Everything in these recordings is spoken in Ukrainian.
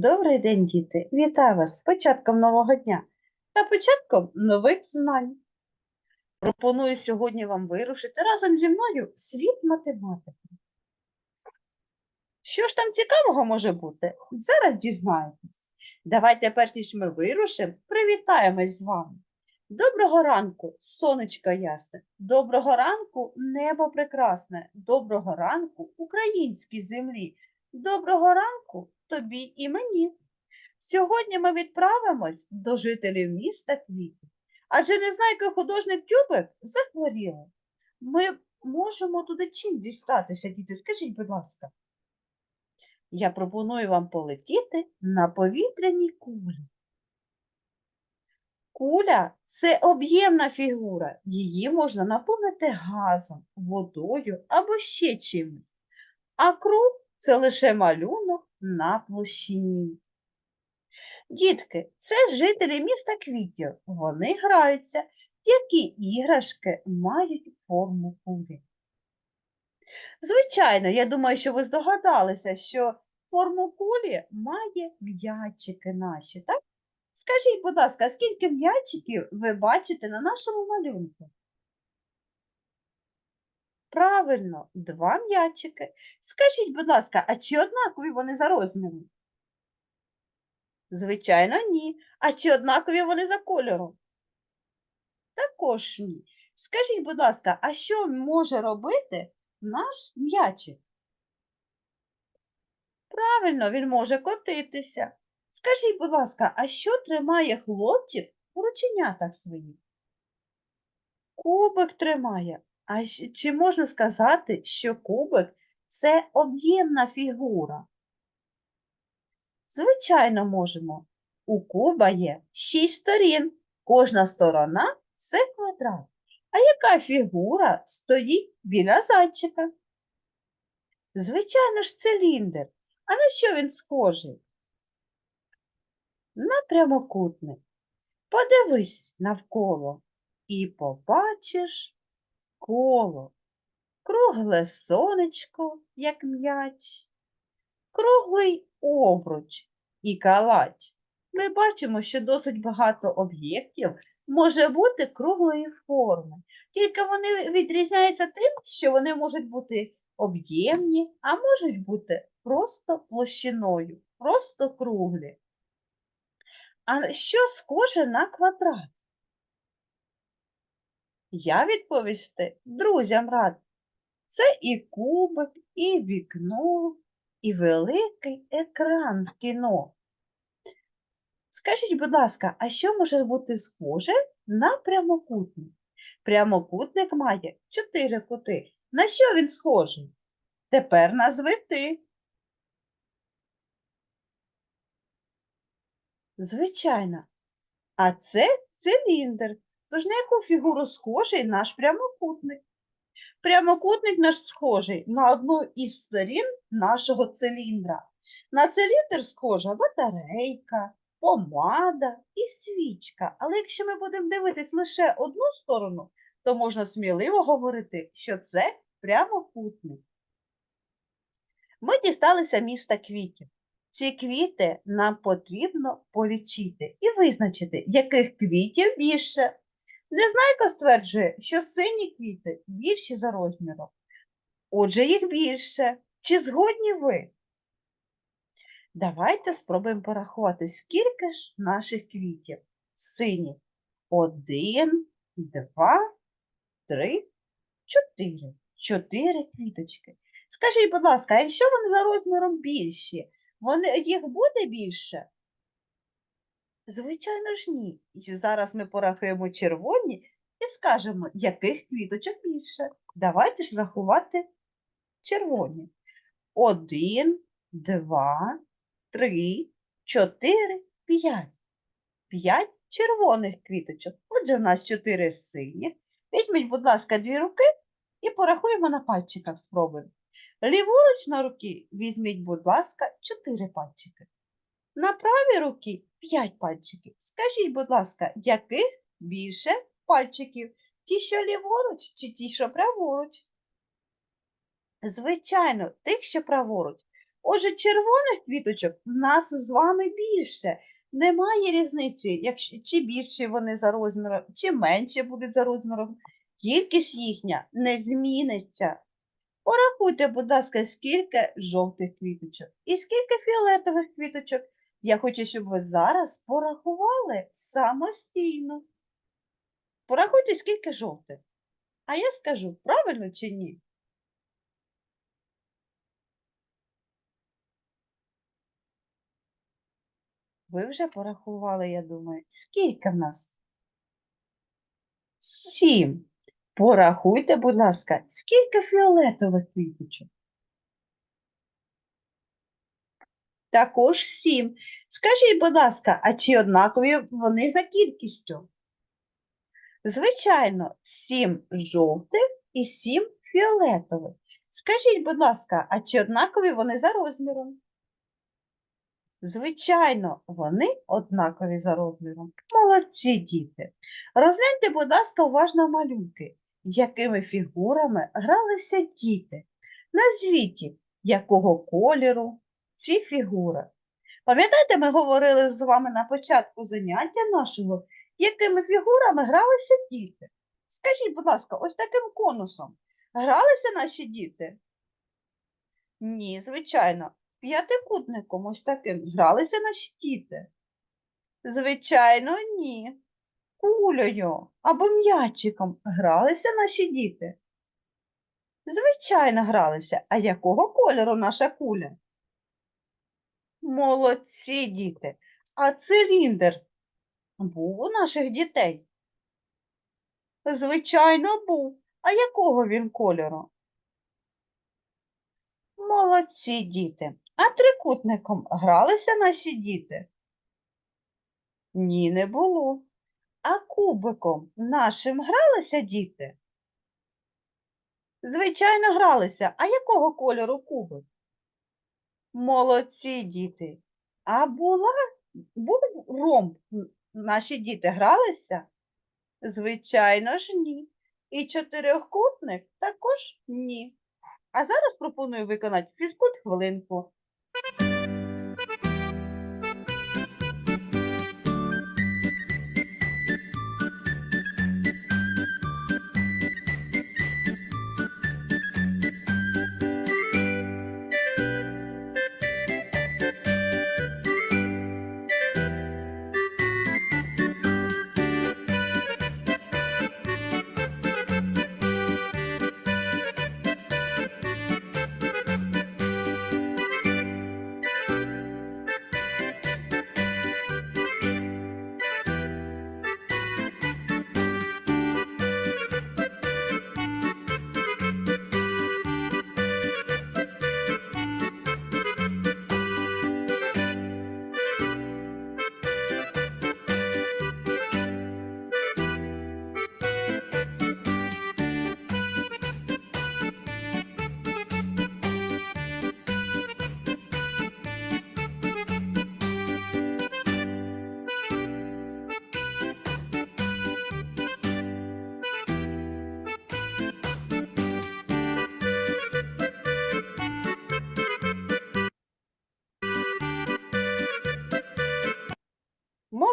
Добрий день, діти! Вітаю вас з початком нового дня та початком нових знань. Пропоную сьогодні вам вирушити разом зі мною світ математики. Що ж там цікавого може бути? Зараз дізнаєтесь. Давайте, перш ніж ми вирушимо, привітаємось з вами. Доброго ранку, сонечко ясне, доброго ранку, небо прекрасне, доброго ранку, українській землі, доброго ранку тобі і мені. Сьогодні ми відправимось до жителів міста Квітів. Адже незнайка художник Тюбик захворіла. Ми можемо туди чим дістатися, діти? Скажіть, будь ласка. Я пропоную вам полетіти на повітряній кулі. Куля це об'ємна фігура. Її можна наповнити газом, водою або ще чимось. А круг це лише малюнок на площині. Дітки, це жителі міста Квітів. Вони граються, які іграшки мають форму кулі. Звичайно, я думаю, що ви здогадалися, що форму кулі має м'ячики наші, так? Скажіть, будь ласка, скільки м'ячиків ви бачите на нашому малюнку? Правильно, два м'ячики. Скажіть, будь ласка, а чи однакові вони за розміром? Звичайно, ні. А чи однакові вони за кольором? Також ні. Скажіть, будь ласка, а що може робити наш м'ячик? Правильно, він може котитися. Скажіть, будь ласка, а що тримає хлопчик у рученятах своїх? Кубик тримає. А чи можна сказати, що кубик це об'ємна фігура? Звичайно, можемо. У куба є шість сторін. Кожна сторона це квадрат. А яка фігура стоїть біля зайчика? Звичайно ж, циліндр. А на що він схожий? На прямокутник. Подивись навколо і побачиш коло. Кругле сонечко, як м'яч, круглий обруч і калач. Ми бачимо, що досить багато об'єктів може бути круглої форми, тільки вони відрізняються тим, що вони можуть бути об'ємні, а можуть бути просто площиною, просто круглі. А що схоже на квадрат? Я відповісти друзям рад. Це і кубик, і вікно, і великий екран в кіно. Скажіть, будь ласка, а що може бути схоже на прямокутник? Прямокутник має чотири кути. На що він схожий? Тепер назви ти. Звичайно. А це циліндр. Тож на яку фігуру схожий наш прямокутник? Прямокутник наш схожий на одну із сторін нашого циліндра. На циліндр схожа батарейка, помада і свічка. Але якщо ми будемо дивитись лише одну сторону, то можна сміливо говорити, що це прямокутник. Ми дісталися міста квітів. Ці квіти нам потрібно полічити і визначити, яких квітів більше. Незнайка стверджує, що сині квіти більші за розміром. Отже, їх більше. Чи згодні ви? Давайте спробуємо порахувати, скільки ж наших квітів синіх. Один, два, три, чотири. Чотири квіточки. Скажіть, будь ласка, якщо вони за розміром більші, вони, їх буде більше? Звичайно ж ні. І зараз ми порахуємо червоні і скажемо, яких квіточок більше. Давайте ж рахувати червоні. Один, два, три, чотири, п'ять. П'ять червоних квіточок. Отже, в нас чотири синіх. Візьміть, будь ласка, дві руки і порахуємо на пальчиках спробуємо. Ліворуч на руки візьміть, будь ласка, чотири пальчики. На правій руці 5 пальчиків. Скажіть, будь ласка, яких більше пальчиків? Ті, що ліворуч, чи ті, що праворуч? Звичайно, тих, що праворуч. Отже, червоних квіточок в нас з вами більше. Немає різниці, якщо, чи більші вони за розміром, чи менше будуть за розміром. Кількість їхня не зміниться. Порахуйте, будь ласка, скільки жовтих квіточок і скільки фіолетових квіточок. Я хочу, щоб ви зараз порахували самостійно. Порахуйте, скільки жовтих. А я скажу, правильно чи ні? Ви вже порахували, я думаю. Скільки в нас? Сім. Порахуйте, будь ласка, скільки фіолетових квіточок? Також сім. Скажіть, будь ласка, а чи однакові вони за кількістю? Звичайно, сім жовтих і сім фіолетових. Скажіть, будь ласка, а чи однакові вони за розміром? Звичайно, вони однакові за розміром. Молодці діти. Розгляньте, будь ласка, уважно малюнки, якими фігурами гралися діти. Назвіть, якого кольору ці фігури. Пам'ятаєте, ми говорили з вами на початку заняття нашого, якими фігурами гралися діти. Скажіть, будь ласка, ось таким конусом гралися наші діти? Ні, звичайно. П'ятикутником ось таким гралися наші діти? Звичайно, ні. Кулею або м'ячиком гралися наші діти? Звичайно, гралися. А якого кольору наша куля? Молодці діти. А циліндр був у наших дітей? Звичайно, був. А якого він кольору? Молодці діти. А трикутником гралися наші діти? Ні, не було. А кубиком нашим гралися діти? Звичайно, гралися. А якого кольору кубик? Молодці діти. А була, був ромб? Наші діти гралися? Звичайно ж, ні. І чотирьохкутник також ні. А зараз пропоную виконати фізкульт хвилинку.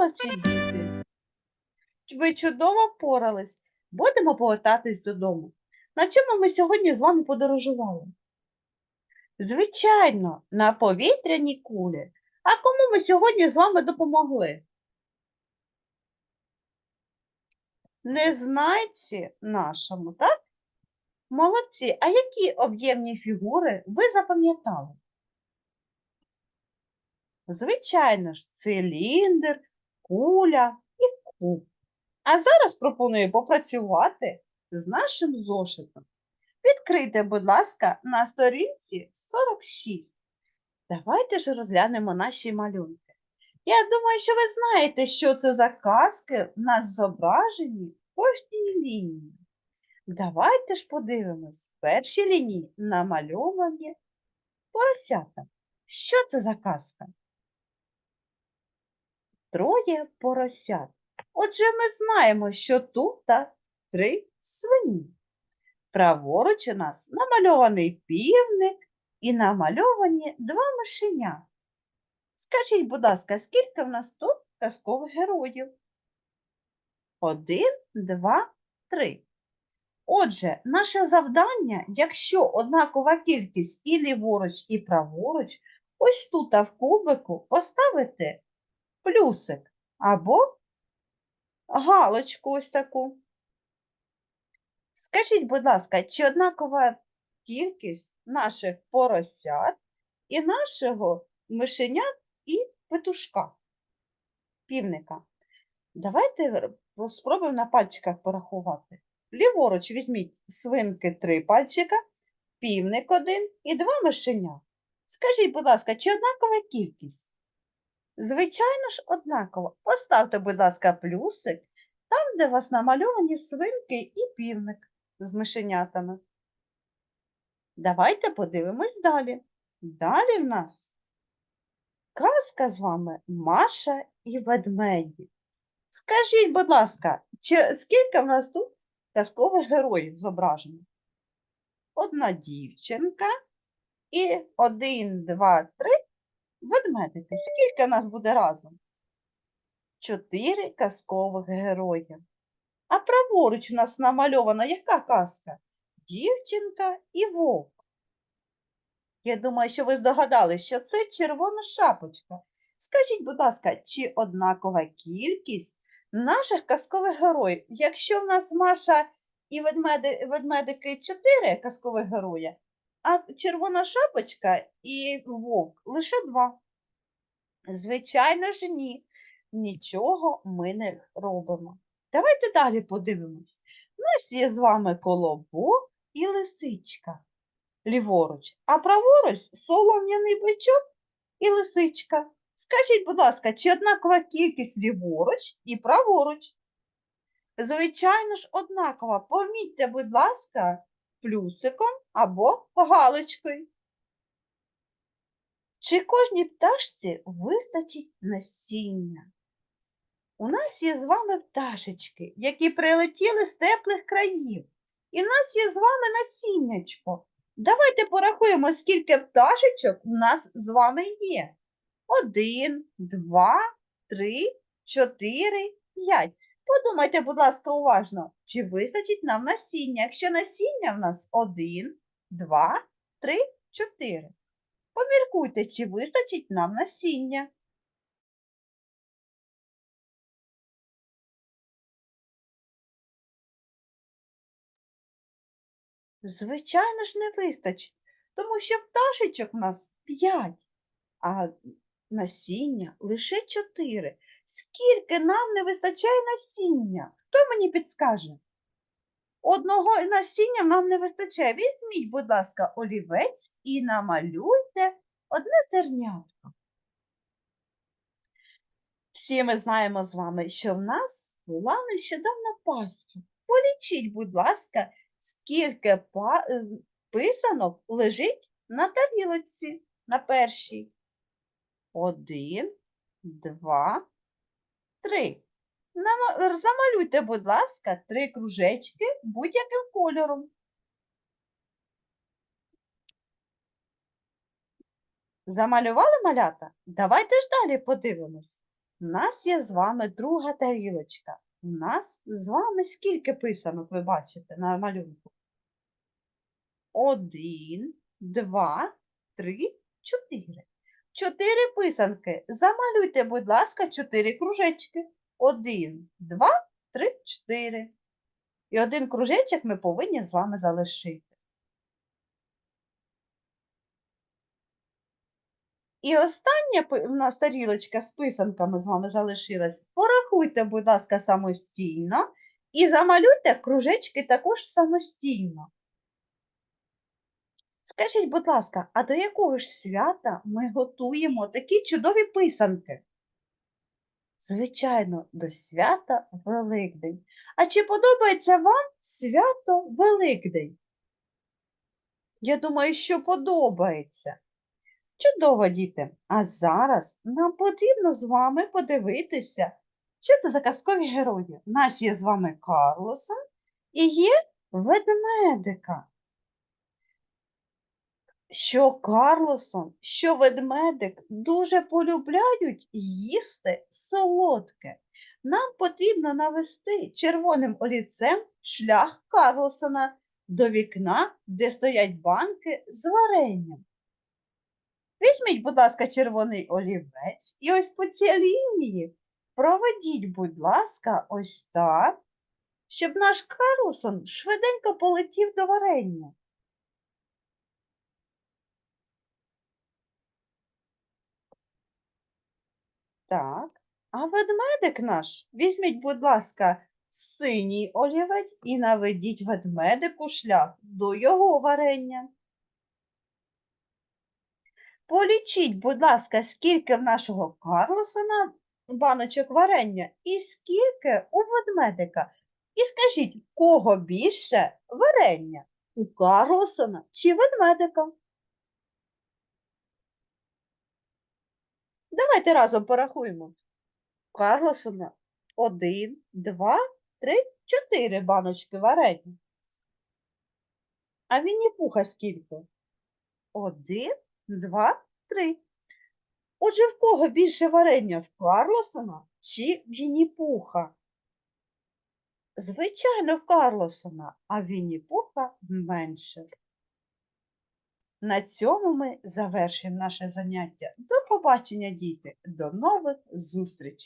Молодці діти. Ви чудово впорались. Будемо повертатись додому. На чому ми сьогодні з вами подорожували? Звичайно, на повітряній кулі. А кому ми сьогодні з вами допомогли? Незнайці нашому, так? Молодці. А які об'ємні фігури ви запам'ятали? Звичайно ж, циліндр, куля і куб. А зараз пропоную попрацювати з нашим зошитом. Відкрийте, будь ласка, на сторінці 46. Давайте ж розглянемо наші малюнки. Я думаю, що ви знаєте, що це за казки в нас зображені в кожній лінії. Давайте ж подивимось. В першій лінії намальовані поросята. Що це за казка? Троє поросят. Отже, ми знаємо, що тут та три свині. Праворуч у нас намальований півник і намальовані два мишеня. Скажіть, будь ласка, скільки в нас тут казкових героїв? Один, два, три. Отже, наше завдання, якщо однакова кількість і ліворуч, і праворуч, ось тут а в кубику поставити плюсик або галочку ось таку. Скажіть, будь ласка, чи однакова кількість наших поросят і нашого мишенят і петушка, півника? Давайте спробуємо на пальчиках порахувати. Ліворуч візьміть свинки три пальчика, півник один і два мишеня. Скажіть, будь ласка, чи однакова кількість? Звичайно ж, однаково. Поставте, будь ласка, плюсик там, де вас намальовані свинки і півник з мишенятами. Давайте подивимось далі. Далі в нас казка з вами Маша і ведмеді. Скажіть, будь ласка, чи скільки в нас тут казкових героїв зображено? Одна дівчинка і один, два, три ведмедики. Скільки нас буде разом? Чотири казкових героїв. А праворуч у нас намальована яка казка? Дівчинка і вовк. Я думаю, що ви здогадались, що це червона шапочка. Скажіть, будь ласка, чи однакова кількість наших казкових героїв? Якщо в нас Маша і ведмеди, ведмедики чотири казкових героя, а червона шапочка і вовк лише два. Звичайно ж, ні. Нічого ми не робимо. Давайте далі подивимось. У нас є з вами колобок і лисичка ліворуч, а праворуч солом'яний бичок і лисичка. Скажіть, будь ласка, чи однакова кількість ліворуч і праворуч? Звичайно ж, однакова. Помітьте, будь ласка, плюсиком або галочкою. Чи кожній пташці вистачить насіння? У нас є з вами пташечки, які прилетіли з теплих країв. І в нас є з вами насіннячко. Давайте порахуємо, скільки пташечок у нас з вами є. Один, два, три, чотири, п'ять. Подумайте, будь ласка, уважно, чи вистачить нам насіння? Якщо насіння в нас один, два, три, чотири. Поміркуйте, чи вистачить нам насіння. Звичайно ж, не вистачить, тому що пташечок в нас п'ять, а насіння лише чотири. Скільки нам не вистачає насіння? Хто мені підскаже? Одного насіння нам не вистачає. Візьміть, будь ласка, олівець і намалюйте одне зернятко. Всі ми знаємо з вами, що в нас була нещодавно Пасха. Полічіть, будь ласка, скільки е, писанок лежить на тарілочці на першій. Один, два, три. Замалюйте, будь ласка, три кружечки будь-яким кольором. Замалювали малята? Давайте ж далі подивимось. У нас є з вами друга тарілочка. У нас з вами скільки писанок ви бачите на малюнку? Один, два, три, чотири. Чотири писанки. Замалюйте, будь ласка, чотири кружечки. Один, два, три, чотири. І один кружечок ми повинні з вами залишити. І остання в нас тарілочка з писанками з вами залишилась. Порахуйте, будь ласка, самостійно і замалюйте кружечки також самостійно. Скажіть, будь ласка, а до якого ж свята ми готуємо такі чудові писанки? Звичайно, до свята Великдень. А чи подобається вам свято Великдень? Я думаю, що подобається. Чудово, діти. А зараз нам потрібно з вами подивитися, що це за казкові герої. У нас є з вами Карлосон і є ведмедика. Що Карлосон, що ведмедик дуже полюбляють їсти солодке. Нам потрібно навести червоним олівцем шлях Карлосона до вікна, де стоять банки з варенням. Візьміть, будь ласка, червоний олівець і ось по цій лінії проведіть, будь ласка, ось так, щоб наш Карлсон швиденько полетів до варення. Так, а ведмедик наш, візьміть, будь ласка, синій олівець і наведіть ведмедику шлях до його варення. Полічіть, будь ласка, скільки в нашого Карлосона баночок варення і скільки у ведмедика. І скажіть, кого більше варення? У Карлосона чи ведмедика? Давайте разом порахуємо. Карлосона один, два, три, чотири баночки варення. А Вінні-Пуха скільки? Один, два, три. Отже, в кого більше варення? В Карлосона чи Вінні-Пуха? Звичайно, в Карлосона, а в Вінні-Пуха менше. На цьому ми завершимо наше заняття. До побачення, діти! До нових зустрічей!